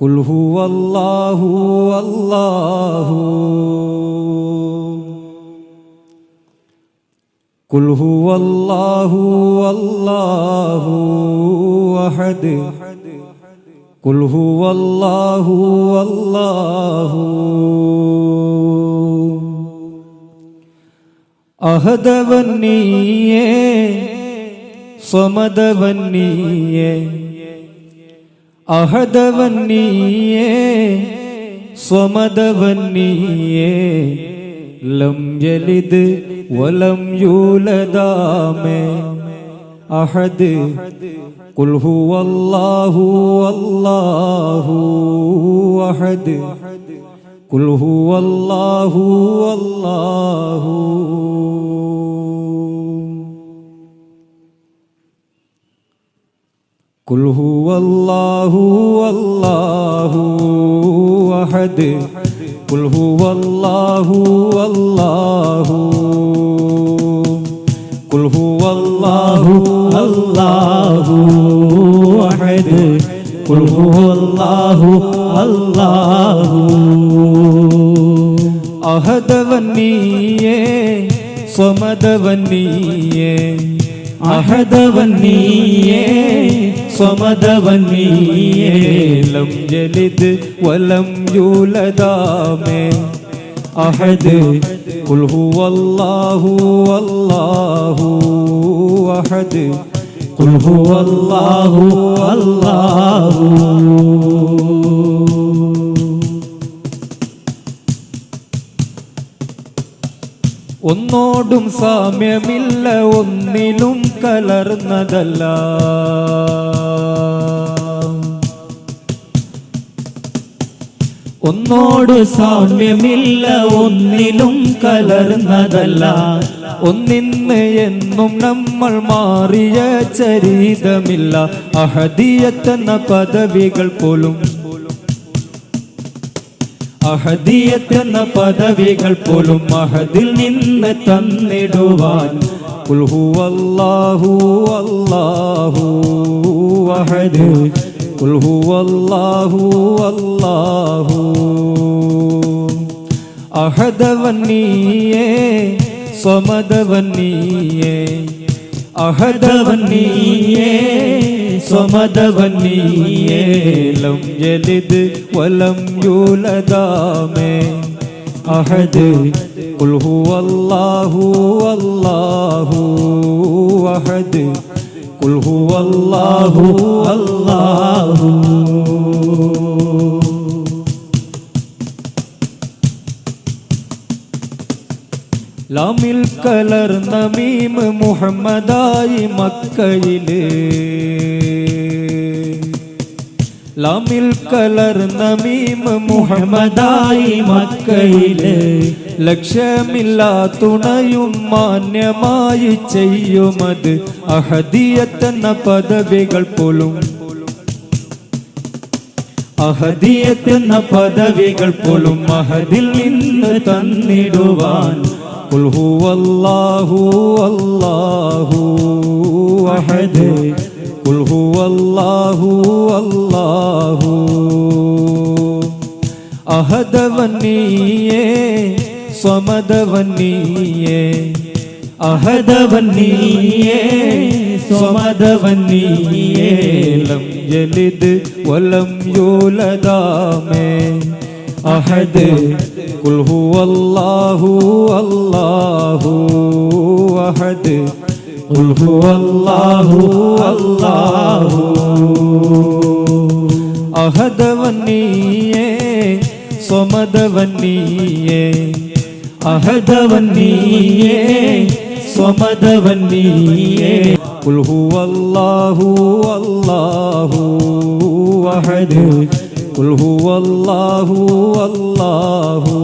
قل هو الله والله. قل هو الله والله احد قل هو الله والله. احد ونیے صمد ونیے അഹദവന്നീയേ സ്വമദവന്നീയേ ലം യലിദ് വലം യൂലദാമേ അഹദ് قل هو الله الله أحد قل هو الله الله کل ہو اللہ اللہ احد کل ہو اللہ اللہ کل ہو اللہ اللہ احد کل ہو اللہ اللہ احد ونیے سمد ونیے അഹദവൻ നീയേ സ്വമദവൻ വലം ജൂലദാമേ അഹദ് ഖുൽ ഹുവല്ലാഹു അല്ലാഹു അഹദ് ഖുൽ ഹുവല്ലാഹു അല്ലാഹു. ഒന്നോടും സാമ്യമില്ല ഒന്നിലും കലർന്നതല്ല. ഒന്നോട് സാമ്യമില്ല ഒന്നിലും കലർന്നതല്ല. ഒന്നിന്ന് എന്നും നമ്മൾ മാറിയ ചരിതമില്ല. അഹദിയത്തെന്ന പദവികൾ പോലും അഹദിയത്ത് പദവികൾ പോലും അഹദിൽ നിന്ന് തന്നിടുവാൻ കുൽഹു അല്ലാഹു അല്ലാഹു അഹദ് കുൽഹു അല്ലാഹു അല്ലാഹു അഹദവന്നീയേ സ്വമദവന്നീയേ അഹദവന്നീയേ സ്വമതവന്നീയേലം ജലിത് വലം യൂലദാമേ. അഹദ് കുൽഹു അല്ലാഹു അല്ലാഹു അഹദ് കുൽഹു അല്ലാഹു അല്ലാഹു ലാമിൽ കലർന്ന മീം മുഹമ്മദായി മക്കയിലേ. ലമിൽ കലർന്ന മീമ മുഹമ്മദായി മക്കയിലെ. ലക്ഷ്യമില്ലാ തുണയും മാന്യമായി ചെയ്യുമത് അഹദിയത്തെന്ന പദവികൾ പോലും. അഹദിയത്തെന്ന പദവികൾ പോലും അഹദിൽ നിന്ന് തന്നിടുവാൻ. കുൽഹു അല്ലാഹു അഹദേ. കുൽഹു അല്ലാഹു അല്ലാഹു അഹദവന്നിയേ സ്വമദവന്നിയേ അഹദവന്നിയേ സ്വമദവന്നിയേ ലം യലിദ് വലം യൂലദാമേ അഹദ് കുൽഹു അല്ലാഹു അല്ലാഹു അഹദ് അഹദവന്നീയേ സ്വമദവന്നീയേ അഹദവന്നീയേ സ്വമദവന്നീയേ കുൽഹുവല്ലാഹു അല്ലാഹു അഹദ് കുൽഹുവല്ലാഹു അല്ലാഹു